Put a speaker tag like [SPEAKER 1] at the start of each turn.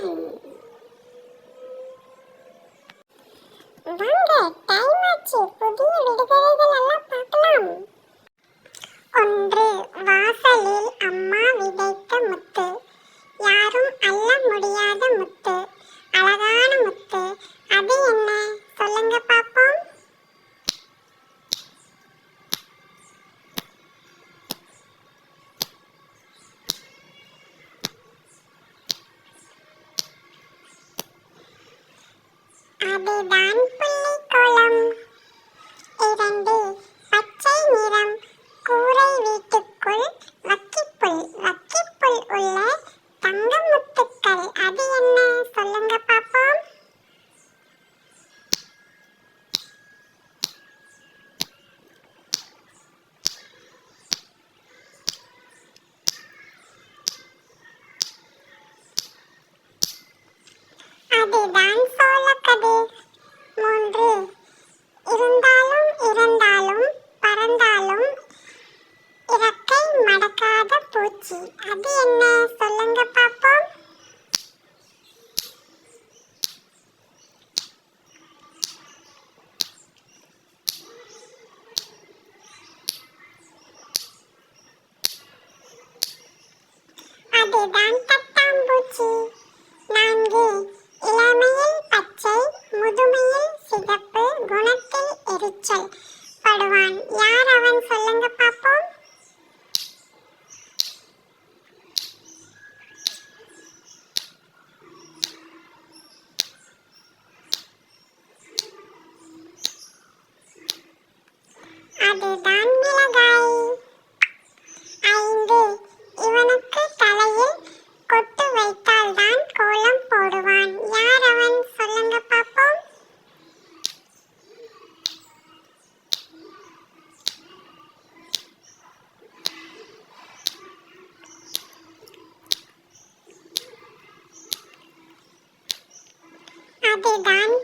[SPEAKER 1] 四五 அதுதான் புள்ளிக்குளம். இரண்டு பச்சை நிறம் கூரை வீட்டுக்குள் வக்கிப்புல் வக்கிப்புல் உள்ள தங்க முத்துக்கள் அது என்ன? சொல்லுங்க பாப்போம். அதுதான் அது என்ன? சொல்லுங்க பாப்போம். அதுதான் தட்டாம்பூச்சி நான்கு இளமையில் பச்சை முதுமையில் சிகப்பு குணத்தில் எரிச்சல். படுவான். யார் அவன் தான் கோலம் போடுவான். யார் அவன்? சொல்லுங்க பாப்போம் அதுதான்